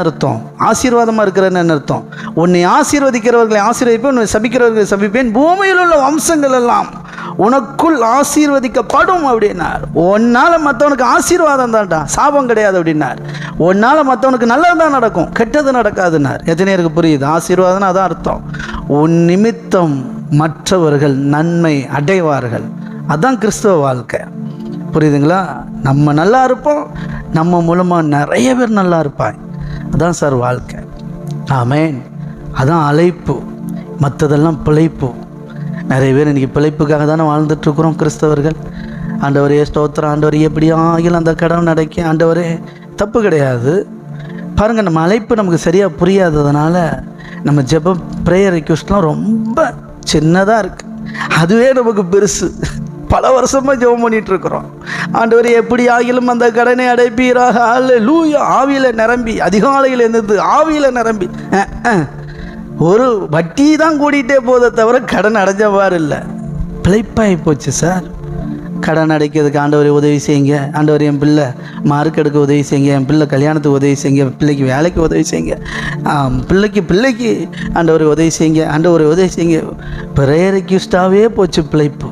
அர்த்தம்? ஆசீர்வாதமாக இருக்கிறன்னு அர்த்தம்? உன்னை ஆசீர்வதிக்கிறவர்களை ஆசீர்வதிப்பேன் உன்னை சபிக்கிறவர்களை சபிப்பேன் பூமியில் உள்ள வம்சங்கள் எல்லாம் உனக்குள் ஆசீர்வதிக்கப்படும் அப்படின்னார். உன்னால் மற்றவனுக்கு ஆசீர்வாதம் தான்டா சாபம் கிடையாது அப்படின்னார். உன்னால் மற்றவனுக்கு நல்லது தான் நடக்கும் கெட்டது நடக்காதுன்னார். எத்தனையருக்கு புரியுது? ஆசீர்வாதம்னு அதான் அர்த்தம். உன் நிமித்தம் மற்றவர்கள் நன்மை அடைவார்கள். அதான் கிறிஸ்துவ வாழ்க்கை. புரியுதுங்களா? நம்ம நல்லா இருப்போம் நம்ம மூலமாக நிறைய பேர் நல்லா இருப்பாங்க. அதான் சார் வாழ்க்கை. ஆமேன். அதான் அழைப்பு. மற்றதெல்லாம் பிழைப்பு. நிறைய பேர் இன்றைக்கி பிழைப்புக்காக தானே வாழ்ந்துட்டுருக்குறோம் கிறிஸ்தவர்கள். ஆண்டவரே ஸ்தோத்திரம். ஆண்டவர் எப்படி ஆகிலும் அந்த கடன் நடக்கி ஆண்டவரே தப்பு கிடையாது. பாருங்கள் நம்ம அழைப்பு நமக்கு சரியாக புரியாததுனால நம்ம ஜெபம் ப்ரேயர் ரெக்வஸ்ட்லாம் ரொம்ப சின்னதாக இருக்குது அதுவே நமக்கு பெருசு. பல வருஷமாக ஜெபம் பண்ணிட்டு இருக்கிறோம் ஆண்டவர் எப்படி ஆகிலும் அந்த கடனை அடைப்பீராக. அல்ல லூயா ஆவியில் நிரம்பி அதிகாலையில் இருந்தது ஆவியில் நிரம்பி. ஒரு வட்டி தான் கூட்டிகிட்டே போதை தவிர கடன் அடைஞ்சவாறு இல்லை. பிழைப்பாகி போச்சு சார். கடன் அடைக்கிறதுக்கு ஆண்டவரை உதவி செய்யுங்க. ஆண்டவர் என் பிள்ளை மார்க் எடுக்க உதவி செய்யுங்க. என் பிள்ளை கல்யாணத்துக்கு உதவி செய்யுங்க. பிள்ளைக்கு வேலைக்கு உதவி செய்யுங்க. பிள்ளைக்கு பிள்ளைக்கு ஆண்டவரை உதவி செய்யுங்க. ஆண்டவரை உதவி செய்யுங்க. ப்ரேயர் ரெக்யூஸ்டாகவே போச்சு பிழைப்பு.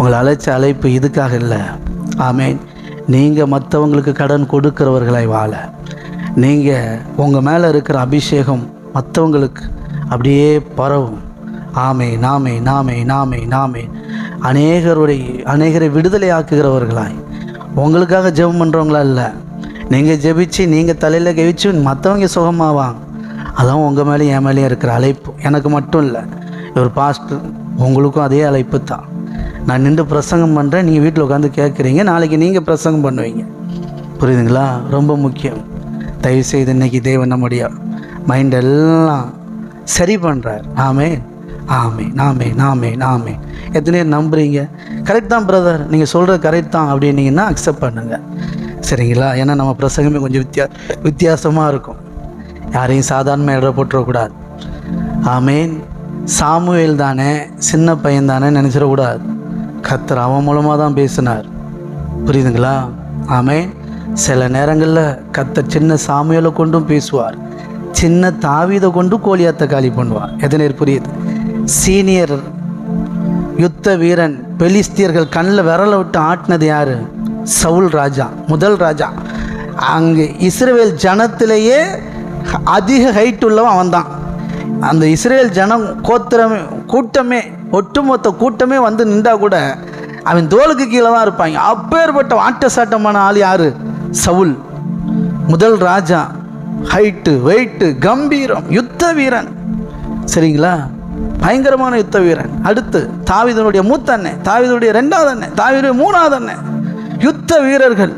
உங்களை அழைச்ச அழைப்பு இதுக்காக இல்லை. ஆமேன். நீங்கள் மற்றவங்களுக்கு கடன் கொடுக்கிறவர்களை வாழ. நீங்கள் உங்கள் மேலே இருக்கிற அபிஷேகம் மற்றவங்களுக்கு அப்படியே பரவும். ஆமை நாமே நாமே நாமே நாமே அநேகருடைய அநேகரை விடுதலை ஆக்குகிறவர்களாய் உங்களுக்காக ஜெபம் பண்ணுறவங்களா இல்லை. நீங்கள் ஜெபிச்சு நீங்கள் தலையில் கவிச்சு மற்றவங்க சுகமாவாங்க. அதான் உங்கள் மேலேயும் என் மேலேயும் இருக்கிற அழைப்பு. எனக்கு மட்டும் இல்லை ஒரு பாஸ்டர் உங்களுக்கும் அதே அழைப்பு தான். நான் நின்று பிரசங்கம் பண்ணுறேன் நீங்கள் வீட்டில் உட்காந்து கேட்குறீங்க நாளைக்கு நீங்கள் பிரசங்கம் பண்ணுவீங்க. புரியுதுங்களா? ரொம்ப முக்கியம். தயவு செய்து இன்னைக்கு தேவன் நம்முடைய மைண்ட் எல்லாம் சரி பண்ணுறார் ஆமே ஆமே நாமே நாமே நாமே. எத்தனை பேர் நம்புறீங்க? கரெக்ட் தான் பிரதர் நீங்கள் சொல்கிறது கரெக்ட் தான் அப்படின்னீங்கன்னா அக்செப்ட் பண்ணுங்கள் சரிங்களா? ஏன்னா நம்ம பிரசங்கமே கொஞ்சம் வித்தியா வித்தியாசமாக இருக்கும். யாரையும் சாதாரணமாக இட போட்டுறக்கூடாது. ஆமேன். சாமுவேல் தானே சின்ன பையன் தானே நினச்சிடக்கூடாது. கத்தர் அவன் மூலமாக தான் பேசினார். புரியுதுங்களா? ஆமே சில நேரங்களில் கத்தர் சின்ன சாமியலை கொண்டும் பேசுவார். சின்ன தாவீதை கொண்டு கோழியாத்தை காலி பண்ணுவார். எத்தனை புரியுது? சீனியர் யுத்த வீரன் பெலிஸ்தியர்கள் கண்ணில் விரலை விட்டு ஆட்டினது யார்? சவுல் ராஜா முதல் ராஜா. அங்கே இஸ்ரேல் ஜனத்திலேயே அதிக ஹைட் உள்ளவன் அவன்தான். அந்த இஸ்ரேல் ஜனம் கோத்திரமே கூட்டமே ஒட்டுமொத்த கூட்டமே வந்து நின்றா கூட அவன் தோலுக்கு கீழே தான் இருப்பாங்க. அப்பேற்பட்ட வாட்ட சாட்டமான ஆள் யாரு? சவுல். முதல் ராஜா. ஹைட்டு வெயிட்டு கம்பீரம் யுத்த வீரன். சரிங்களா? பயங்கரமான யுத்த வீரன். அடுத்து தாவீதனுடைய மூத்த அண்ணன் தாவிதனுடைய ரெண்டாவது அண்ணன் தாவிதனுடைய மூணாவது அண்ணன். யுத்த வீரர்கள்.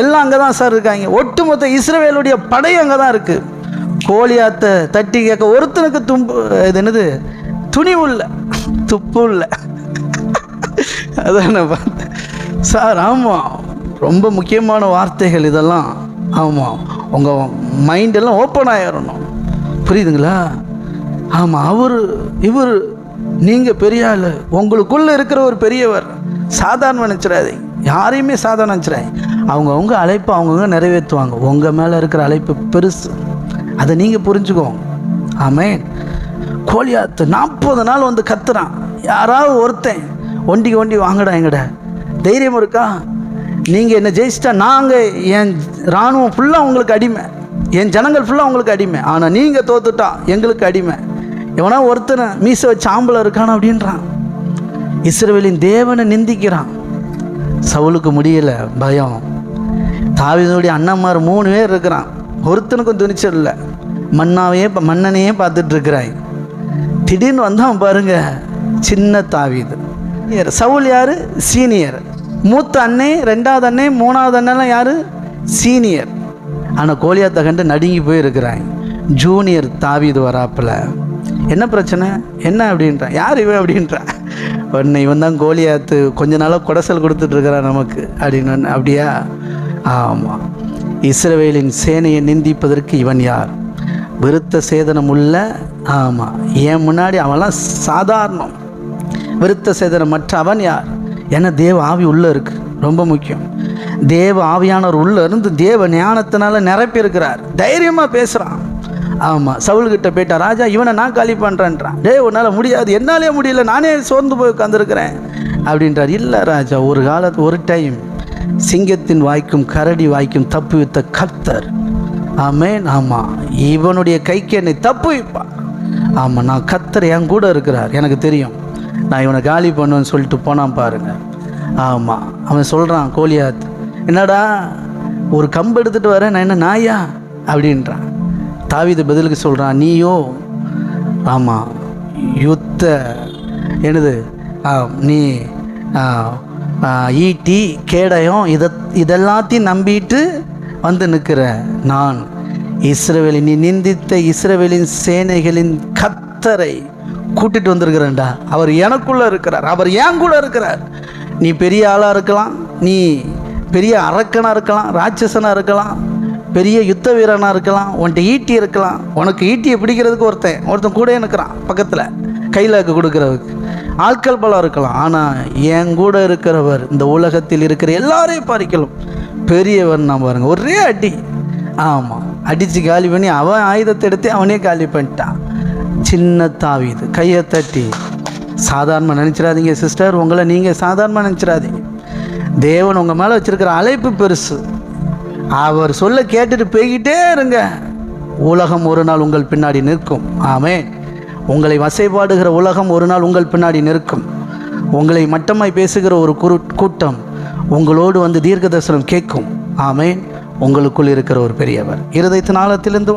எல்லாம் அங்கே தான் சார் இருக்காங்க. ஒட்டுமொத்த இஸ்ரேவேலுடைய படை அங்கே தான் இருக்குது கோலியாத்தை தட்டி கேட்க ஒருத்தனுக்கு தும்பு இது என்னது? துணிவு இல்லை துப்பும் இல்லை அதான் நான் பார்த்தேன். சார் ஆமாம் ரொம்ப முக்கியமான வார்த்தைகள் இதெல்லாம். ஆமாம் உங்கள் மைண்டெல்லாம் ஓப்பன் ஆயிடணும் புரியுதுங்களா? ஆமாம் அவர் இவர் நீங்கள் பெரிய ஆள். உங்களுக்குள்ளே இருக்கிற ஒரு பெரியவர். சாதாரண நினச்சிடாதீங்க. யாரையுமே சாதாரண நினச்சிடாதீங்க. அவங்கவுங்க அழைப்பு அவங்கவுங்க நிறைவேற்றுவாங்க. உங்கள் மேலே இருக்கிற அழைப்பு பெருசு. அதை நீங்கள் புரிஞ்சுக்கோங்க. ஆமேன். கோலியாத்து நாற்பது நாள் வந்து கத்துறான். யாராவது ஒருத்தன் ஒண்டிக்கு ஒண்டி வாங்கடா எங்கட. தைரியம் இருக்கா? நீங்கள் என்ன ஜெயிச்சிட்டா நாங்கள் என் இராணுவம் ஃபுல்லாக உங்களுக்கு அடிமை. என் ஜனங்கள் ஃபுல்லாக உங்களுக்கு அடிமை. ஆனால் நீங்கள் தோத்துட்டா எங்களுக்கு அடிமை. எவனா ஒருத்தனை மீச வச்சு ஆம்பளை இருக்கானா அப்படின்றான். இஸ்ரவேலின் தேவனை நிந்திக்கிறான். சவுலுக்கு முடியல பயம். தாவிதனுடைய அண்ணன்மார் மூணு பேர் இருக்கிறான். ஒருத்தனுக்கும் துணிச்சல் இல்லை. மன்னாவையே மன்னனையே பார்த்துட்ருக்கிறாய் திடீர்னு வந்தான் பாருங்க சின்ன தாவீது. சவுல் யாரு? சீனியர். மூத்த அண்ணே ரெண்டாவது அண்ணே மூணாவது அண்ணெல்லாம் யாரு? சீனியர். ஆனால் கோலியாத்தை கண்டு நடுங்கி போயிருக்கிறான் ஜூனியர் தாவீது வராப்புல. என்ன பிரச்சனை? என்ன அப்படின்றான். யார் இவன் அப்படின்றான் உடனே இவன் தான் கோலியாத்து கொஞ்ச நாளாக குடசல் கொடுத்துட்ருக்குறான் நமக்கு. அப்படின்னு அப்படியா? ஆமாம் இஸ்ரவேலின் சேனையை நிந்திப்பதற்கு இவன் யார்? விருத்த சேதனம் உள்ள ஆமாம் என் முன்னாடி அவன்லாம் சாதாரணம். விருத்த சேதனம் மற்ற அவன் யார்? ஏன்னா தேவ ஆவி உள்ளே இருக்குது ரொம்ப முக்கியம். தேவ ஆவியானவர் உள்ள இருந்து தேவ ஞானத்தினால நிரப்பியிருக்கிறார் தைரியமாக பேசுகிறான் ஆமாம் சவுல்கிட்ட போயிட்டா ராஜா இவனை நான் காலி பண்ணுறேன்றான் டேய் உன்னால் முடியாது என்னாலே முடியல நானே சோர்ந்து போய் உட்காந்துருக்கிறேன் அப்படின்றார். இல்லை ராஜா ஒரு காலத்து ஒரு டைம் சிங்கத்தின் வாய்க்கும் கரடி வாய்க்கும் தப்பு வித்த கர்த்தர் ஆமேன். ஆமாம் இவனுடைய கைக்கு என்னை தப்பு வைப்பான் ஆமாம் நான் கர்த்தர் என் கூட இருக்கிறார். எனக்கு தெரியும். நான் இவனை காலி பண்ணுவேன்னு சொல்லிட்டு போனான் பாருங்க. ஆமாம் அவன் சொல்கிறான் கோலியாத் என்னடா ஒரு கம்பு எடுத்துகிட்டு வரேன் நான் என்ன நாயா? அப்படின்றான். தாவித பதிலுக்கு சொல்கிறான் நீயோ ஆமாம் யுத்த என்னது ஆ, நீ ஈட்டி கேடயம் இதை இதெல்லாத்தையும் நம்பிட்டு வந்து நிற்கிற நான் இஸ்ரவேலி நீ நிந்தித்த இஸ்ரவேலின் சேனைகளின் கத்தரை கூட்டிட்டு வந்திருக்கிறேன்டா. அவர் எனக்குள்ள இருக்கிறார். அவர் என் கூட இருக்கிறார். நீ பெரிய ஆளாக இருக்கலாம். நீ பெரிய அரக்கனாக இருக்கலாம். ராட்சசனாக இருக்கலாம். பெரிய யுத்த வீரனாக இருக்கலாம். உன்கிட்ட ஈட்டி இருக்கலாம். உனக்கு ஈட்டியை பிடிக்கிறதுக்கு ஒருத்தன் ஒருத்தன் கூட நிற்கிறான் பக்கத்தில். கையில் கொடுக்குறதுக்கு. ஆட்கள் பலம் இருக்கலாம். ஆனால் என் கூட இருக்கிறவர் இந்த உலகத்தில் இருக்கிற எல்லாரையும் பறிக்கலும் பெரியவன் நான் பாருங்க ஒரே அடி. ஆமாம் அடித்து காலி பண்ணி அவன் ஆயுதத்தை எடுத்து அவனே காலி பண்ணிட்டான். சின்ன தாவிது கையை தட்டி. சாதாரணமாக நினச்சிடாதீங்க சிஸ்டர் உங்களை நீங்கள் சாதாரணமாக நினச்சிடாதீங்க. தேவன் உங்கள் மேலே வச்சுருக்கிற அழைப்பு பெருசு. அவர் சொல்ல கேட்டுட்டு போய்கிட்டே இருங்க. உலகம் ஒரு நாள் உங்கள் பின்னாடி நிற்கும். ஆமே உங்களை வசைபாடுகிற உலகம் ஒரு நாள் உங்கள் பின்னாடி நிற்கும். உங்களை மட்டமாய் பேசுகிற ஒரு குரு கூட்டம். உங்களோடு வந்து தீர்க்க தரிசனம் கேட்கும். ஆமேன். உங்களுக்குள் இருக்கிற ஒரு பெரியவர். இருதயத்தின் ஆழத்திலிருந்து